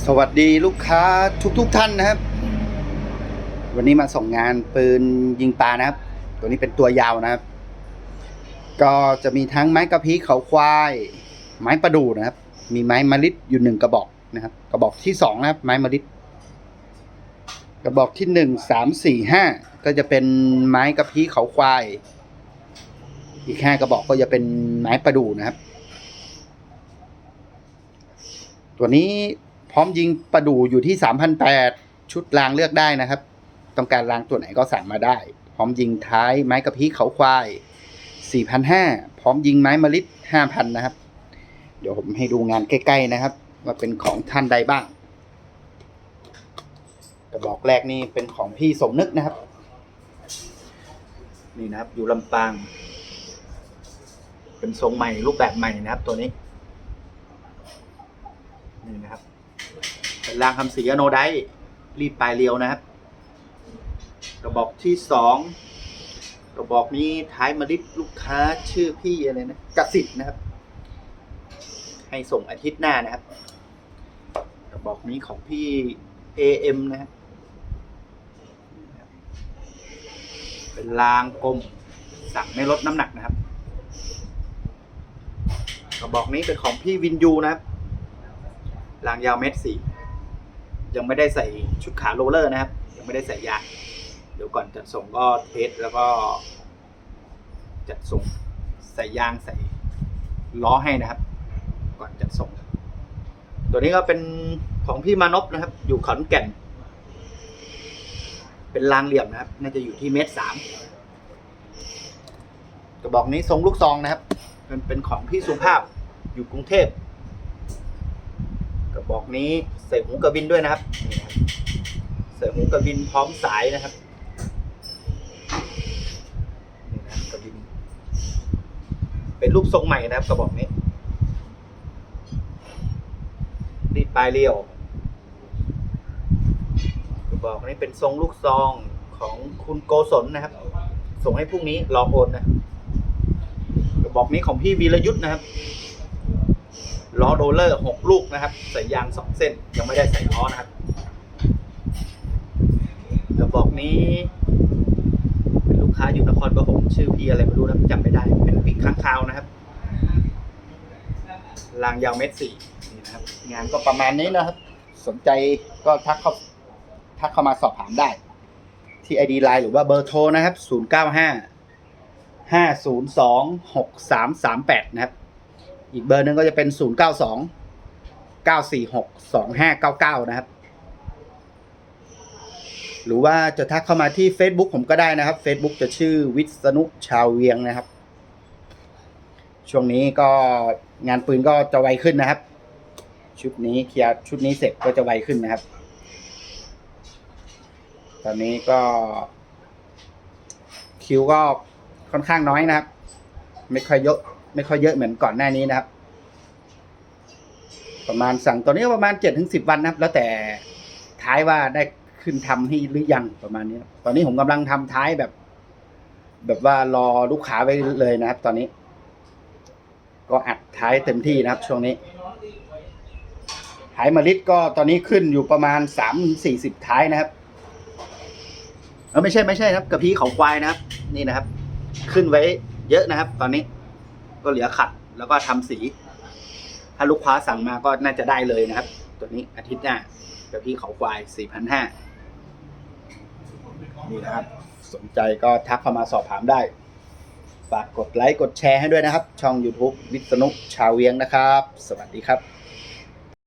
สวัสดีลูกค้าทุกๆทท่านนะครับ วันนี้มาส่งงานปืนยิงปลานะครับ ตัวนี้เป็นตัวยาวนะครับ ก็จะมีทั้งไม้กระพี้เขาควาย ไม้ประดู่นะครับ มีไม้มะลิดอยู่หนึ่งกระบอกนะครับ กระบอกที่สองนะครับ ไม้มะลิดกระบอกที่หนึ่งสามสี่ห้าก็จะเป็นไม้กระพี้เขาควาย อีกห้ากระบอกก็จะเป็นไม้ประดู่นะครับ ตัวนี้ พร้อมยิงประดู่อยู่ที่ 3,800 ชุดรางเลือกได้นะครับ ต้องการรางตัวไหนก็สั่งมาได้ พร้อมยิงท้ายไม้กระพี้เขาควาย 4,500 พร้อมยิงไม้มะลิด5,000 นะครับ เดี๋ยวผมให้ดูงานใกล้ ๆ นะครับ ว่าเป็นของท่านใดบ้างกระบอกแรกนี่เป็นของพี่สมนึกนะครับ นี่นะครับอยู่ลำปาง เป็นทรงใหม่รูปแบบใหม่นะครับตัวนี้ นี่นะครับ เป็นรางคำสีอโนไดรีดปลายเรียวนะครับ กระบอกที่สองกระบอกนี้ท้ายมะลิดลูกค้าชื่อพี่อะไรนะกสิทธิ์นะครับ ให้ส่งอาทิตย์หน้านะครับ กระบอกนี้ของพี่ AM นะครับเป็นรางกลมสั่งไม่ลดน้ำหนักนะครับ กระบอกนี้เป็นของพี่วินยูนะครับรางยาวเมตรสี่ ยังไม่ได้ใส่ชุดขาโรลเลอร์นะครับ ยังไม่ได้ใส่ยางเดี๋ยวก่อนจัดส่งก็เทสแล้วก็จัดส่งใส่ยางใส่ล้อให้นะครับ ก่อนจัดส่ง ตัวนี้ก็เป็นของพี่มานพนะครับ อยู่ขอนแก่น เป็นรางเหลี่ยมนะครับ น่าจะอยู่ที่เมตรสามกระบอกนี้ทรงลูกซองนะครับ เป็นเป็นของพี่สุภาพอยู่กรุงเทพ ระบอกนี้ใส่หูกระบินด้วยนะครับนี่นะครับ ใส่หูกระบินพร้อมสายนะครับนี่นะกระบิน เป็นรูปทรงใหม่นะครับ กระบอกนี้รีดปลายเรียวกระบอกนี้เป็นทรงลูกซองของคุณโกศลนะครับ ส่งให้พรุ่งนี้รอโอนนะกระบอกนี้ของพี่วีรยุทธ์นะครับ ล้อโรลเลอร์หกลูกนะครับใส่ยางสองเส้นยังไม่ได้ใส่ล้อนะครับกระบอกนี้ เป็นลูกค้าอยู่นครปฐมชื่อพี่อะไรไม่รู้นะจำไม่ได้ เป็นปีกข้างคาวนะครับรางยาวเมตรสี่นี่นะครับ งานก็ประมาณนี้นะครับ สนใจก็ทักเข้าทักเข้ามาสอบถามได้ ที่ ID Line หรือว่าเบอร์โทรนะครับ 095 502 6338 นะครับ อีกเบอร์หนึ่งก็จะเป็น 0 9 2 9 4 6 2 5 9 9 นะครับ หรือว่าจะทักเข้ามาที่ Facebook ผมก็ได้นะครับ Facebook จะชื่อวิษณุชาวเวียงนะครับ ช่วงนี้ก็งานปืนก็จะไวขึ้นนะครับ ชุดนี้เคลียร์ชุดนี้เสร็จก็จะไวขึ้นนะครับ ตอนนี้ก็ คิวก็ค่อนข้างน้อยนะครับ ไม่ค่อยเยอะ ไม่ค่อยเยอะเหมือนก่อนหน้านี้นะครับ ประมาณสั่งตัวนี้ประมาณเจ็ดถึงสิบวันนะครับ แล้วแต่ท้ายว่าได้ขึ้นทำให้หรือยังประมาณนี้ ตอนนี้ผมกำลังทำท้ายแบบ แบบว่ารอลูกค้าไว้เลยนะครับ ตอนนี้ ก็อัดท้ายเต็มที่นะครับ ช่วงนี้ท้ายมลิดก็ตอนนี้ขึ้นอยู่ประมาณสามสี่สิบท้ายนะครับเออไม่ใช่ไม่ใช่นะครับกระพี้เขาควายนะครับ นี่นะครับ ขึ้นไว้เยอะนะครับ ตอนนี้ ก็เหลือขัดแล้วก็ทำสี ถ้าลูกค้าสั่งมาก็น่าจะได้เลยนะครับ ตัวนี้อาทิตย์หน้ากับพี่เขาควายสี่พันี่นะครับ สนใจก็ทักเข้ามาสอบถามได้ ฝากกดไลค์กดแชร์ให้ด้วยนะครับ ช่อง YouTube วิษณุชาวเวียงนะครับ สวัสดีครับ